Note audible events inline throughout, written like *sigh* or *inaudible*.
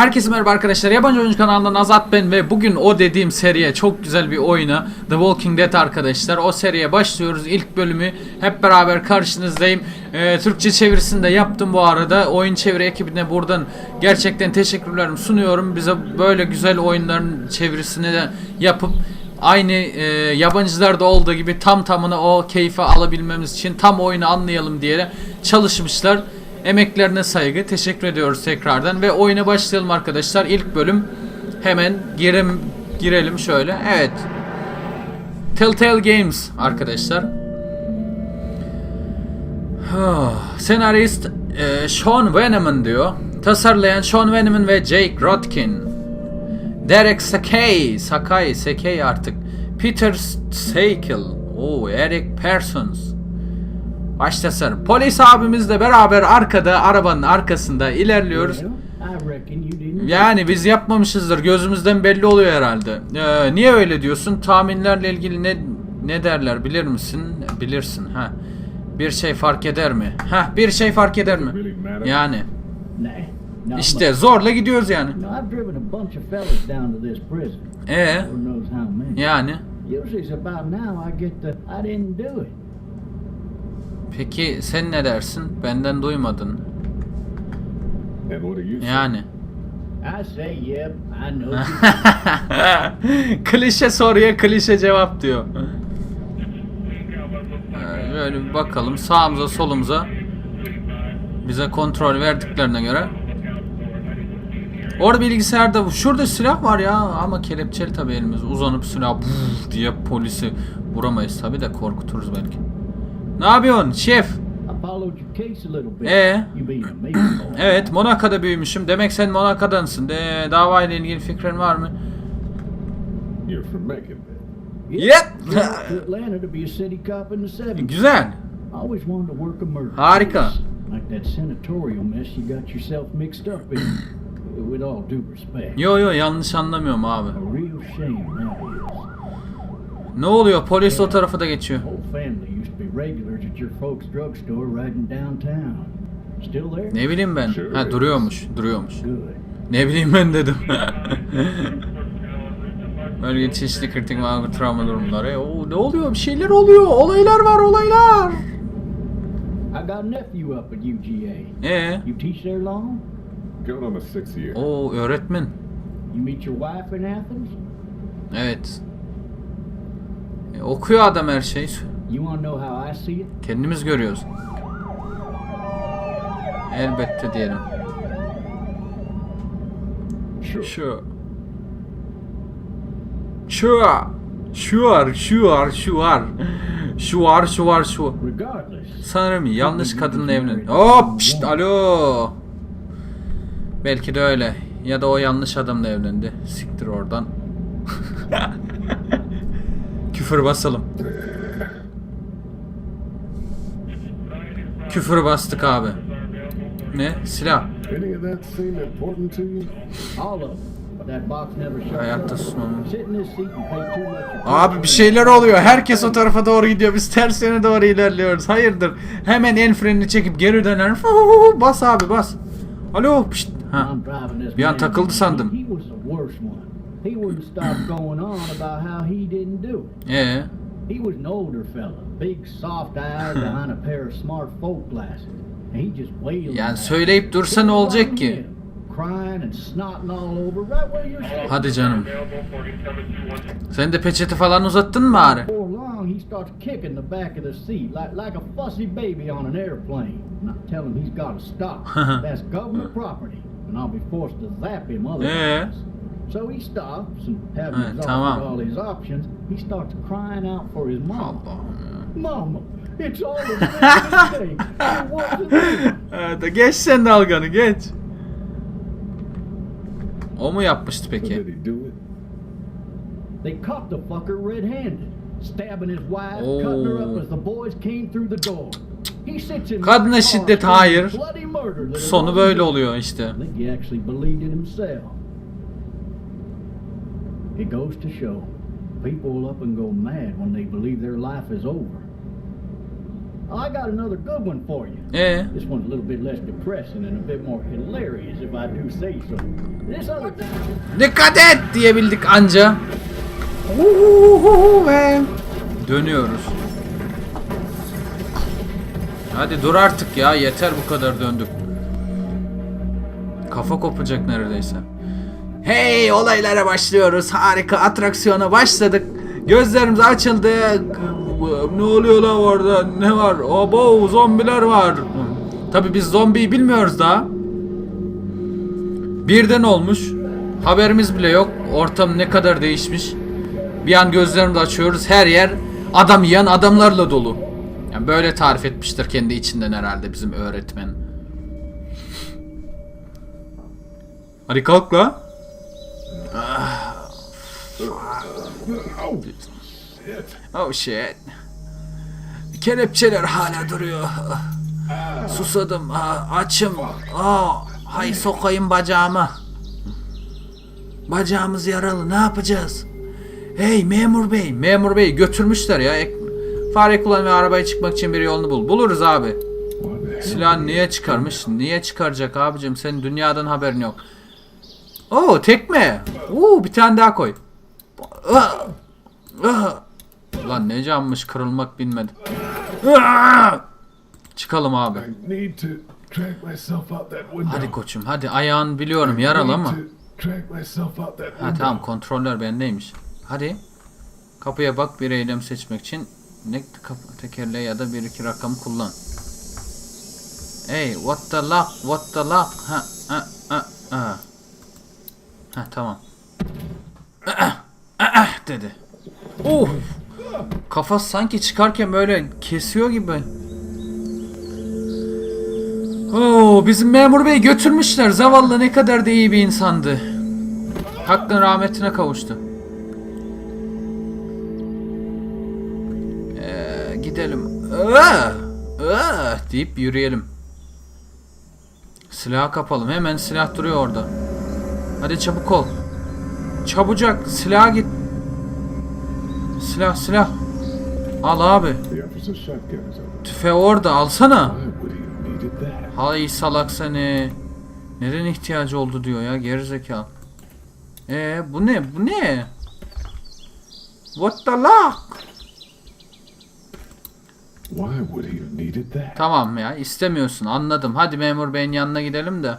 Herkese merhaba arkadaşlar. Yabancı Oyuncu kanalından Azat ben ve bugün o dediğim seriye çok güzel bir oyuna The Walking Dead arkadaşlar. O seriye başlıyoruz. İlk bölümü hep beraber karşınızdayım. Ee, Türkçe çevirisini de yaptım bu arada. Oyun çeviri ekibine buradan gerçekten teşekkürlerimi sunuyorum. Bize böyle güzel oyunların çevirisini de yapıp aynı e, yabancılarda olduğu gibi tam tamına o keyfi alabilmemiz için tam oyunu anlayalım diye çalışmışlar. Emeklerine saygı. Teşekkür ediyoruz tekrardan ve oyuna başlayalım arkadaşlar. İlk bölüm hemen girelim girelim şöyle. Evet. Telltale Games arkadaşlar. Huh. Senarist e, Sean Veneman diyor. Tasarlayan Sean Veneman ve Jake Rotkin. Derek Sakay, Sakay, Sakay artık. Peter Sakel, o Eric Parsons. Başlasın. Polis abimizle beraber arkada arabanın arkasında ilerliyoruz. Yani biz yapmamışızdır. Gözümüzden belli oluyor herhalde. Ee, niye öyle diyorsun? Tahminlerle ilgili ne ne derler bilir misin? Bilirsin. Ha. Bir şey fark eder mi? Ha, bir şey fark eder mi? Yani işte zorla gidiyoruz yani. E many. yani Usually it's about now I get the I didn't do it. Peki sen ne dersin? Benden duymadın. Yani. *laughs* Klişe soruya klişe cevap diyor. Ee, Böyle bir bakalım sağımıza solumuza bize kontrol verdiklerine göre. Orada bilgisayarda bu- şurada silah var ya ama kelepçeli tabi elimiz uzanıp silah diye polisi vuramayız tabi de korkuturuz belki. Ne yapıyorsun şef? Boy. *clears throat* Evet Monaco'da büyümüşüm. Demek sen Monaco'dansın. De, davayla ilgili fikrin var mı? Yep. moved to Atlanta to be a city cop in the 70s. Güzel. Harika. *clears throat* Yo yo yanlış anlamıyorum abi. Ne oluyor? Polis o tarafa da geçiyor. Regulars at your folks' drugstore right in downtown. Still there? Ne bileyim ben. Ha duruyormuş. Duruyormuş. Good. Ne bileyim ben dedim. *laughs* Bölge çeşitli kritik ve travma durumları. Oo, ne oluyor? Bir şeyler oluyor. Olaylar var olaylar. I got a nephew up at UGA. Ee, You teach there long? Going on the sixth year. o öğretmen. You meet your wife in Athens? Evet. E, okuyor adam her şeyi. You want to know how I see it? Kendimiz görüyoruz. Elbette diyelim. Sure. Sure. Sure. Sure, sure, sure. Sure, sure, Sanırım yanlış kadınla evlen. Hop, şşt, alo. Belki de öyle. Ya da o yanlış adamla evlendi. Siktir oradan. *laughs* Küfür basalım. Küfür bastık abi. Ne? Silah. Hayatta susmam. Abi bir şeyler oluyor. Herkes o tarafa doğru gidiyor. Biz ters yöne doğru ilerliyoruz. Hayırdır? Hemen el frenini çekip geri döner. Bas abi bas. Alo. Pişt. Ha. Bir an takıldı sandım. Ee, He was an older fella, big soft eyes *laughs* behind a pair of smart folk glasses. And he just wailed. yani söyleyip dursa ne olacak ki? Hadi canım. Sen de peçete falan uzattın mı bari? He starts kicking the back of the seat like, like a fussy baby on an airplane. And I tell him he's got to stop. *laughs* That's government property, and I'll be forced to zap him otherwise. So he stops, and having Ha, exhausted tamam. all his options, he starts crying out for his mom. Mama, it's all a mistake. It wasn't me. Evet, geç sen dalganı geç. O mu yapmıştı peki? They caught the fucker red-handed, stabbing his wife, Oh. cutting her up as the boys came through the door. He sits in Kadına şiddet, hayır. Sonu böyle oluyor işte. I think he actually believed it goes to show, people will up and go mad when they believe their life is over. I got another good one for you. Ee, This one's a little bit less depressing and a bit more hilarious if I do say so. This other dikkat et diyebildik anca. Ve dönüyoruz. Hadi dur artık ya yeter bu kadar döndük. Kafa kopacak neredeyse. Hey olaylara başlıyoruz. Harika atraksiyona başladık. Gözlerimiz açıldı. Ne oluyor lan orada? Ne var? Abo zombiler var. Tabi biz zombiyi bilmiyoruz daha. Birden olmuş. Haberimiz bile yok. Ortam ne kadar değişmiş. Bir an gözlerimizi açıyoruz. Her yer adam yiyen adamlarla dolu. Yani böyle tarif etmiştir kendi içinden herhalde bizim öğretmen. Hadi kalk la. Oh shit. Kelepçeler hala duruyor. Susadım. Aa, açım. Aa, hay sokayım bacağımı. Bacağımız yaralı. Ne yapacağız? Hey memur bey. Memur bey götürmüşler ya. Fare kullan ve arabaya çıkmak için bir yolunu bul. Buluruz abi. Silahını niye çıkarmış? Niye çıkaracak abicim? Senin dünyadan haberin yok. Oo tekme. Oo bir tane daha koy. Ah! Ah! Ulan ne cammış kırılmak bilmedi. Ah! Çıkalım abi. Hadi koçum hadi ayağın biliyorum yaralı ama. Ha tamam kontroller bendeymiş. Hadi. Kapıya bak bir eylem seçmek için ne kapı tekerle ya da bir iki rakam kullan. Hey what the lock what the lock ha ha ha ha. Ha tamam. *clears throat* dedi. Oh. Kafası sanki çıkarken böyle kesiyor gibi. Oo, bizim memur bey götürmüşler. Zavallı ne kadar da iyi bir insandı. Hakkın rahmetine kavuştu. Ee, gidelim. Aa, aa, deyip yürüyelim. Silah kapalım. Hemen silah duruyor orada. Hadi çabuk ol. Çabucak silah git. Silah silah. Al abi. Tüfe orada alsana. Hay salak seni. Neden ihtiyacı oldu diyor ya gerizekalı. Ee bu ne? Bu ne? What the that? Tamam ya istemiyorsun anladım. Hadi memur beyin yanına gidelim de.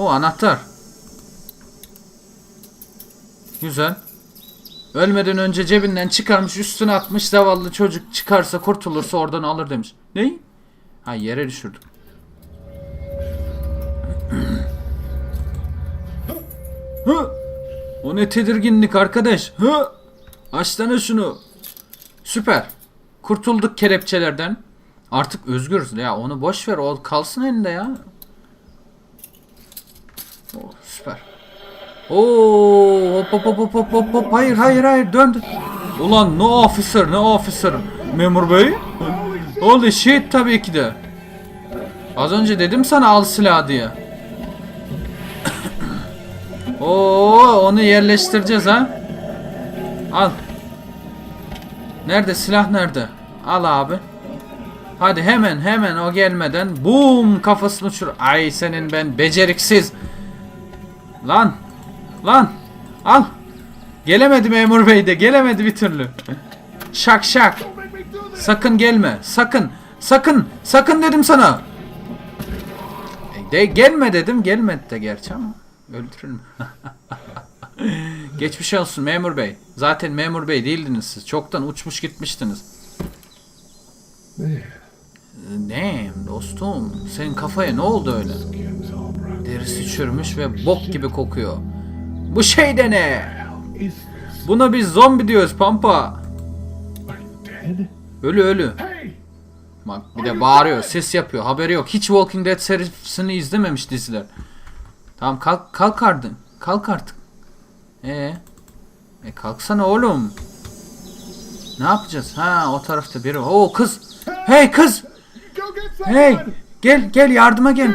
O anahtar. Güzel. Ölmeden önce cebinden çıkarmış üstüne atmış zavallı çocuk çıkarsa kurtulursa oradan alır demiş. Ne? Ha yere düşürdük. *clears throat* Hı? O ne tedirginlik arkadaş. Hı? Açsana şunu. Süper. Kurtulduk kelepçelerden. Artık özgürüz ya onu boş ver o kalsın elinde ya. Oh, süper. Oo, hop hop hop hop hop hop. Hayır hayır hayır döndü. Ulan no officer no officer. Memur bey. Holy shit tabii ki de. Az önce dedim sana al silah diye. *coughs* Oo, onu yerleştireceğiz ha. Al. Nerede silah nerede? Al abi. Hadi hemen hemen o gelmeden boom kafasını uçur. Ay senin ben beceriksiz. Lan. Lan. Al. Gelemedi memur bey de gelemedi bir türlü. Şak şak. Sakın gelme. Sakın. Sakın. Sakın dedim sana. E, De gelme dedim. Gelmedi de gerçi ama. Öldürürüm. *laughs* Geçmiş olsun memur bey. Zaten memur bey değildiniz siz. Çoktan uçmuş gitmiştiniz. Damn dostum. Senin kafaya ne oldu öyle? Derisi çürümüş ve bok gibi kokuyor. Bu şey de ne? Buna biz zombi diyoruz pampa. Ölü ölü. Bak bir de bağırıyor, ses yapıyor. Haberi yok. Hiç Walking Dead serisini izlememiş diziler. Tamam kalk kalk artık. Kalk artık. Ee? E kalksana oğlum. Ne yapacağız? Ha o tarafta biri. Oo kız. Hey kız. Hey gel gel yardıma gel.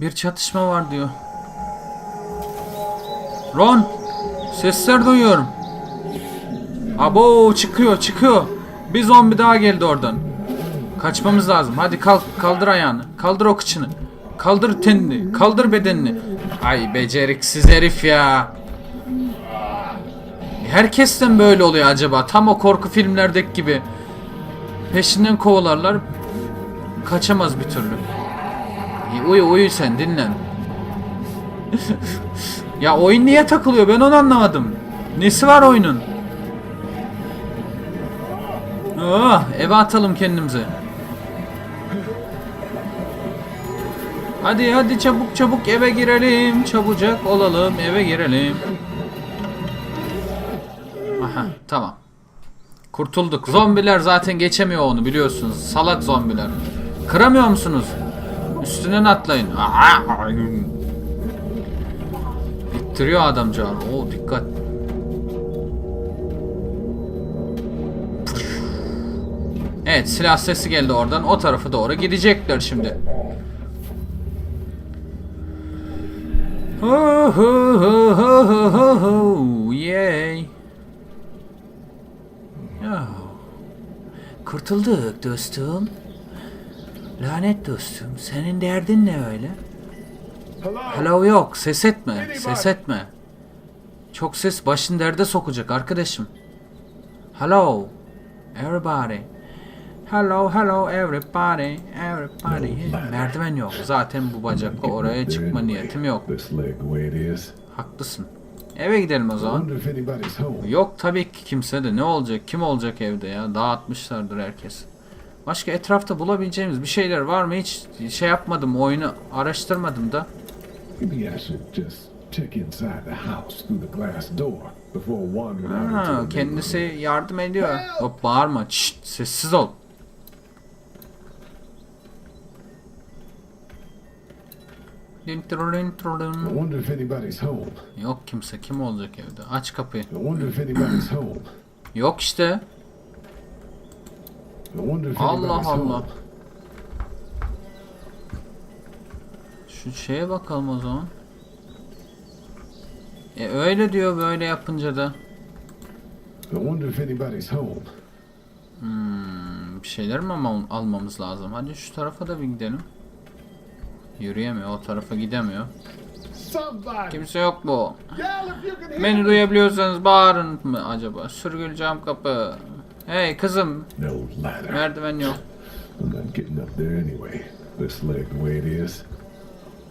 Bir çatışma var diyor. Ron. Sesler duyuyorum. Abo çıkıyor çıkıyor. Bir zombi daha geldi oradan. Kaçmamız lazım. Hadi kalk kaldır ayağını. Kaldır o kıçını. Kaldır tenini. Kaldır bedenini. Ay beceriksiz herif ya. Herkesten böyle oluyor acaba. Tam o korku filmlerdeki gibi. Peşinden kovalarlar. Kaçamaz bir türlü. Uyu uyu sen dinlen. *laughs* ya oyun niye takılıyor ben onu anlamadım. Nesi var oyunun? Oh, eve atalım kendimizi. Hadi hadi çabuk çabuk eve girelim. Çabucak olalım eve girelim. Aha tamam. Kurtulduk. Zombiler zaten geçemiyor onu biliyorsunuz. Salak zombiler. Kıramıyor musunuz? Üstünden atlayın. Aha! İttiriyor adamcağız. Oo dikkat. Evet silah sesi geldi oradan. O tarafa doğru gidecekler şimdi. Ho ho ho ho ho ho yay. Ya. Kurtulduk dostum. Lanet dostum. Senin derdin ne öyle? Hello? Hello yok. Ses etme. Ses etme. Çok ses başın derde sokacak arkadaşım. Hello. Everybody. Hello, hello everybody. Everybody. Merdiven yok. Zaten bu bacakla oraya çıkma niyetim yok. Haklısın. Eve gidelim o zaman. Yok tabii ki kimse de. Ne olacak? Kim olacak evde ya? Dağıtmışlardır herkes. Başka etrafta bulabileceğimiz bir şeyler var mı? Hiç şey yapmadım. Oyunu araştırmadım da. Ha, kendisi yardım ediyor. Hop bağırma. Şşt, sessiz ol. Yok kimse. Kim olacak evde? Aç kapıyı. Yok işte. Allah anybody's Allah. Şu şeye bakalım o zaman. E öyle diyor böyle yapınca da. Home. Hmm, bir şeyler mi almam- almamız lazım? Hadi şu tarafa da bir gidelim. Yürüyemiyor, o tarafa gidemiyor. Kimse yok mu? Beni duyabiliyorsanız bağırın mı acaba? Sürgül cam kapı. Hey kızım, No ladder. merdiven yok. I'm not getting up there anyway. This leg the way it is.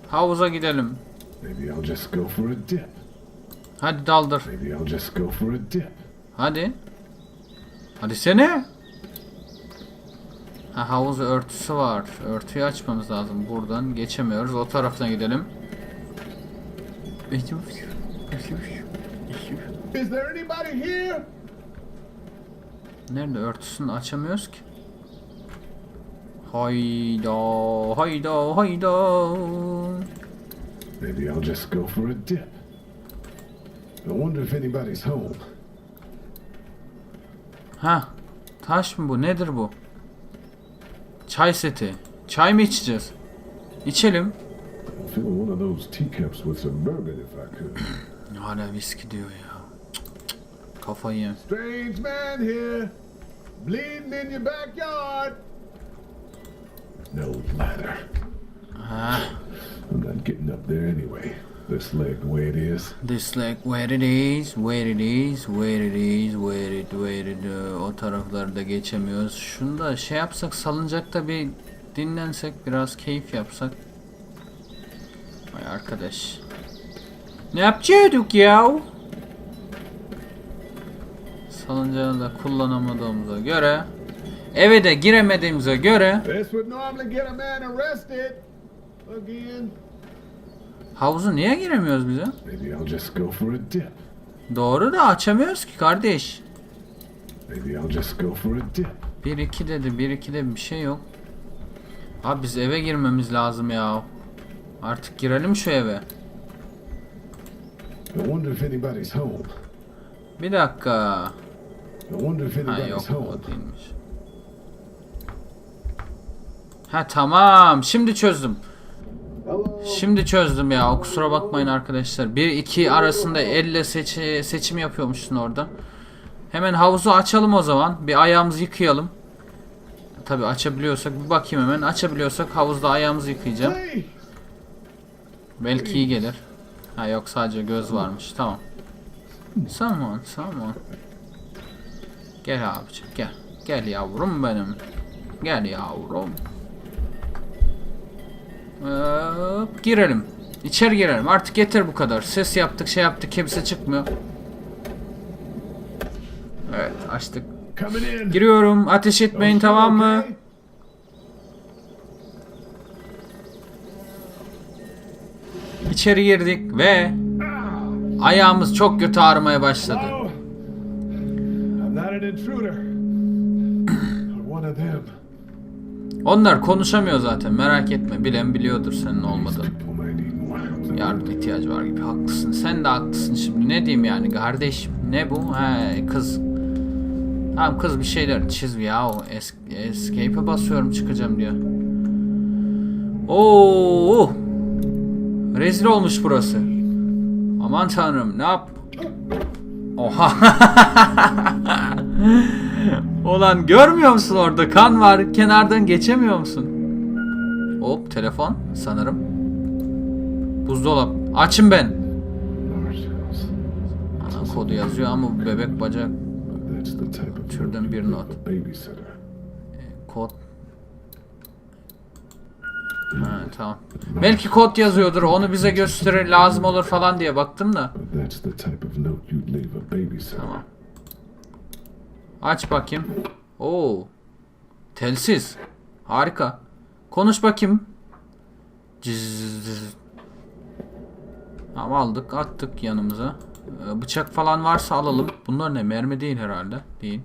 Havuza gidelim. Maybe I'll just go for a dip. Hadi daldır. Maybe I'll just go for a dip. Hadi. Hadi sene. Ha havuz örtüsü var. Örtüyü açmamız lazım. Buradan geçemiyoruz. O taraftan gidelim. Is there anybody here? Nerede örtüsünü açamıyoruz ki. Hayda, hayda, hayda. Maybe I'll just go for a dip. I wonder if anybody's home. Ha, taş mı bu? Nedir bu? Çay seti. Çay mı içeceğiz? İçelim. Fill one of those teacups with some bourbon if I could. *clears throat* Hala viski diyor ya. Kafayı. Strange man here. Bleeding in your backyard. No ladder. Ha. I'm not getting up there anyway. This leg way it is. This like where it is, where it is, where it is, where it, where it, uh, o taraflarda geçemiyoruz. Şunu da şey yapsak salıncakta bir dinlensek biraz keyif yapsak. Ay arkadaş. Ne yapacaktık ya? Salıncağı da kullanamadığımıza göre eve de giremediğimize göre havuzu niye giremiyoruz bize? Doğru da açamıyoruz ki kardeş. 1 2 dedi. 1 2'de bir şey yok. Abi biz eve girmemiz lazım ya. Artık girelim şu eve. Bir dakika. I wonder if Ha yok o değilmiş. Ha tamam. Şimdi çözdüm. Şimdi çözdüm ya. Kusura bakmayın arkadaşlar. 1-2 arasında elle seçi- seçim yapıyormuşsun orada. Hemen havuzu açalım o zaman. Bir ayağımızı yıkayalım. Tabi açabiliyorsak bir bakayım hemen. Açabiliyorsak havuzda ayağımızı yıkayacağım. Belki iyi gelir. Ha yok sadece göz varmış. Tamam. Tamam tamam. Gel abicim gel. Gel yavrum benim. Gel yavrum. Hop, girelim. İçeri girelim. Artık yeter bu kadar. Ses yaptık şey yaptık kimse çıkmıyor. Evet açtık. Giriyorum. Ateş etmeyin tamam mı? İçeri girdik ve ayağımız çok kötü ağrımaya başladı. İntruder. One of them. Onlar konuşamıyor zaten merak etme. Bilen biliyordur senin olmadığını. Yardım ihtiyacı var gibi. Haklısın. Sen de haklısın şimdi. Ne diyeyim yani kardeş? Ne bu? He kız. Tamam kız bir şeyler çiz ya. O es escape'e basıyorum çıkacağım diyor. Oo! Rezil olmuş burası. Aman tanrım ne yap? Oha. *laughs* Ulan görmüyor musun orada kan var kenardan geçemiyor musun? Hop telefon sanırım. Buzdolap. Açın ben. Ana kodu yazıyor ama bebek bacak Türden bir not. babysitter. kod. Ha, tamam. Belki kod yazıyordur. Onu bize gösterir lazım olur falan diye baktım da. Tamam. Aç bakayım. Oo. Telsiz. Harika. Konuş bakayım. Cız. Tamam aldık attık yanımıza. Ee, Bıçak falan varsa alalım. Bunlar ne? Mermi değil herhalde. Değil.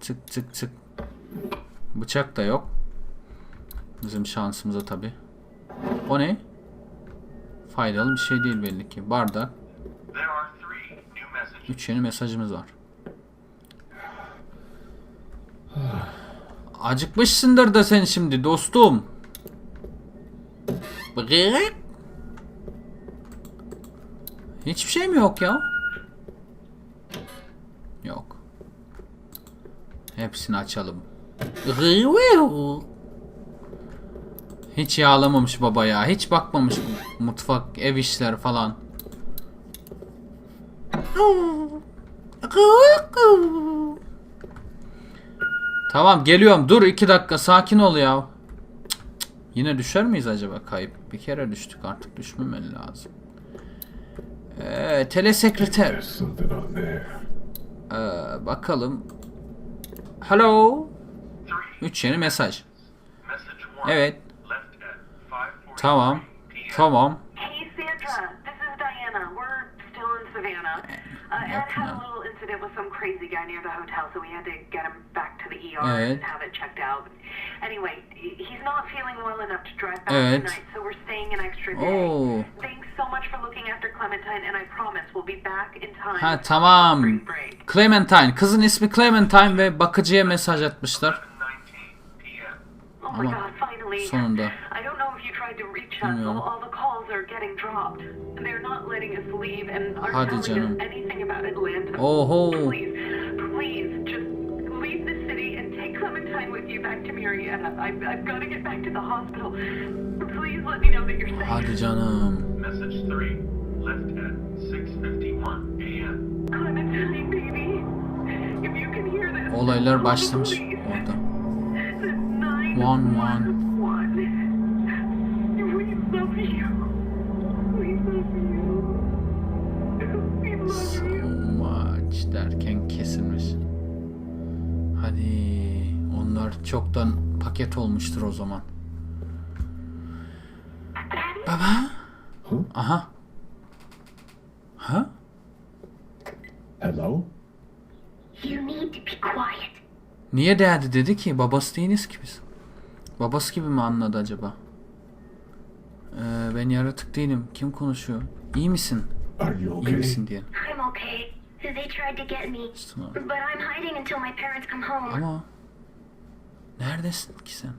Çık çık çık. Bıçak da yok. Bizim şansımıza tabi. O ne? Faydalı bir şey değil belli ki. Bardak. Üç yeni mesajımız var. *sighs* Acıkmışsındır da sen şimdi dostum. Hiçbir şey mi yok ya? Yok. Hepsini açalım. Hiç yağlamamış baba ya. Hiç bakmamış mutfak, ev işleri falan. Tamam geliyorum. Dur iki dakika sakin ol ya. Cık, cık. Yine düşer miyiz acaba kayıp? Bir kere düştük artık düşmemeli lazım. Ee, telesekreter. Ee, bakalım. Hello. Üç yeni mesaj. Evet. Left at 5:43 Tamam. Tamam. Hey Sandra, this is Diana. We're still in Savannah. Uh, Ed had a little incident with some crazy guy near the hotel, so we had to get him back to the ER Evet. and have it checked out. Anyway, he- he's not feeling well enough to drive back Evet. tonight, so we're staying an extra day. Oo. Thanks so much for looking after Clementine, and I promise we'll be back in time. Ha tamam. Clementine. Kızın ismi Clementine ve bakıcıya mesaj atmışlar. Reach us. Bilmiyorum. All, all the calls are getting dropped. They're not letting us leave and aren't Hadi telling canım. us anything about Atlanta. Oho. Please, please, just leave the city and take Clementine with you back to Marietta. I've, I've got to get back to the hospital. Please let me know that you're safe. Hadi canım. Message three. Left at 6:51 a.m. Clementine, baby. If you can hear this. Olaylar başlamış orada. One, one. one. We love you. We love you. We love So much derken kesilmiş. Hadi onlar çoktan paket olmuştur o zaman. Baba? Huh? Aha. Ha? Hello? You need to be quiet. Niye derdi dedi ki? Babası değiliz ki biz. Babası gibi mi anladı acaba? Ee, ben yaratık değilim. Kim konuşuyor? İyi misin? Okay? İyi misin diye. I'm okay. They tried to get me. But I'm hiding until my parents come home. Ama neredesin ki sen?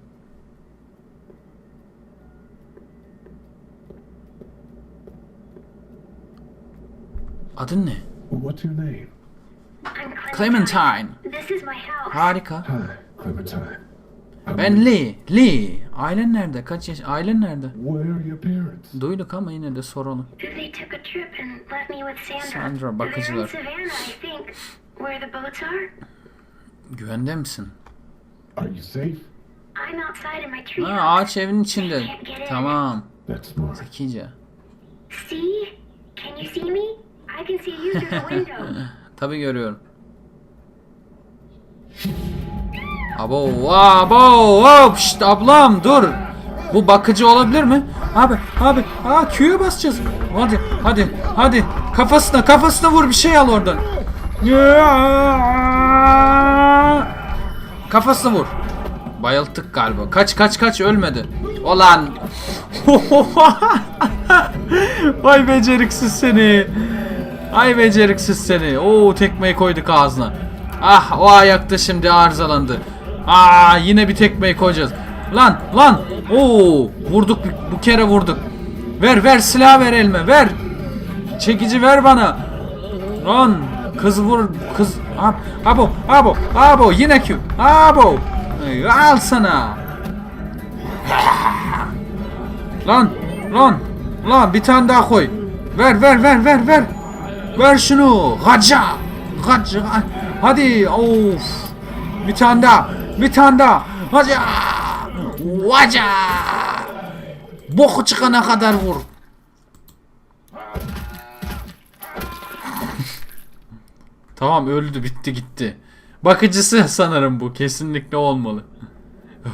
Adın ne? What's your name? Clementine. Clementine. This is my house. Harika. Hi, Clementine. Ben Lee. Lee. Ailen nerede? Kaç yaş? Ailen nerede? Where are your parents? Duyduk ama yine de soralım. They took a trip and left me with Sandra. Bakıcılar. Güvende misin? Are you safe? I'm outside in my tree Ha, ağaç evin içinde. Tamam. Zekice. See? Can you see me? I can see you through the window. *laughs* Tabi görüyorum. Abo, abo, hop, şşt ablam dur. Bu bakıcı olabilir mi? Abi, abi, aa Q'ya basacağız. Hadi, hadi, hadi. Kafasına, kafasına vur bir şey al oradan. Kafasına vur. Bayılttık galiba. Kaç kaç kaç ölmedi. Olan. *laughs* Vay beceriksiz seni. Ay beceriksiz seni. Oo tekmeyi koyduk ağzına. Ah o ayakta şimdi arızalandı. Aa yine bir tekmeyi koyacağız. Lan lan. Oo vurduk bu kere vurduk. Ver ver silah ver elime ver. Çekici ver bana. Lan kız vur kız. Ab, abo abo abo yine Q. Abo. Al sana. Lan lan lan bir tane daha koy. Ver ver ver ver ver. Ver şunu. Gaca. Gaca. Hadi. Of. Bir tane daha. Bir tane daha. Gaca. Vaca. Boku çıkana kadar vur. *laughs* tamam öldü bitti gitti. Bakıcısı sanırım bu. Kesinlikle olmalı.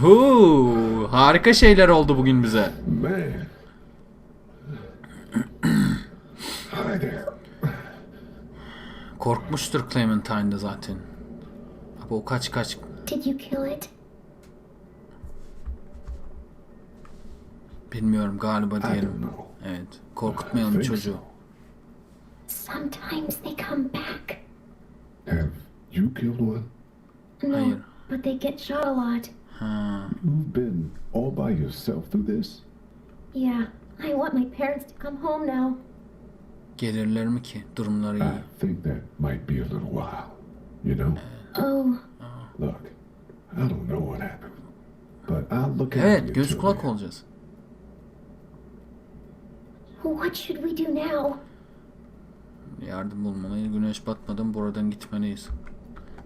Huu, harika şeyler oldu bugün bize. *clears throat* Korkmuştur Clementine de zaten. Abi o kaç kaç. Did you kill it? Bilmiyorum galiba diyelim. Evet. Korkutmayalım çocuğu. Sometimes they come back. Have you killed one? No, Hayır. but they get shot a lot. Ha. You've been all by yourself through this? Yeah, I want my parents to come home now. Gelirler mi ki? Durumları iyi. I think that might be a little while. You know? Oh, Look, Evet göz kulak olacağız. what should we do now? Yardım bulmalıyız. Güneş batmadan buradan gitmeliyiz.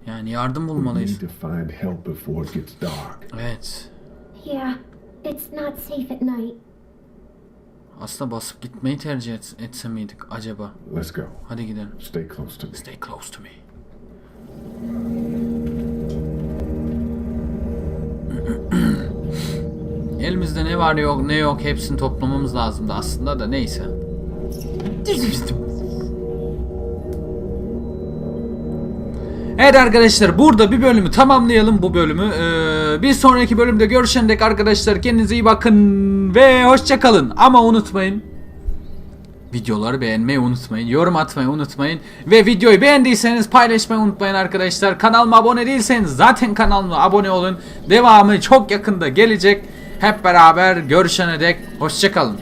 Yani yardım We need bulmalıyız. to find help before it gets dark. Evet. Yeah, it's not safe at night. Aslında basıp gitmeyi tercih et, etse miydik acaba? Let's go. Hadi gidelim. Stay close to me. Stay close to me. Elimizde ne var yok ne yok hepsini toplamamız lazımdı aslında da neyse. Evet arkadaşlar burada bir bölümü tamamlayalım bu bölümü. Ee, bir sonraki bölümde görüşene dek arkadaşlar kendinize iyi bakın ve hoşça kalın. Ama unutmayın Videoları beğenmeyi unutmayın. Yorum atmayı unutmayın. Ve videoyu beğendiyseniz paylaşmayı unutmayın arkadaşlar. Kanalıma abone değilseniz zaten kanalıma abone olun. Devamı çok yakında gelecek. Hep beraber görüşene dek hoşçakalın.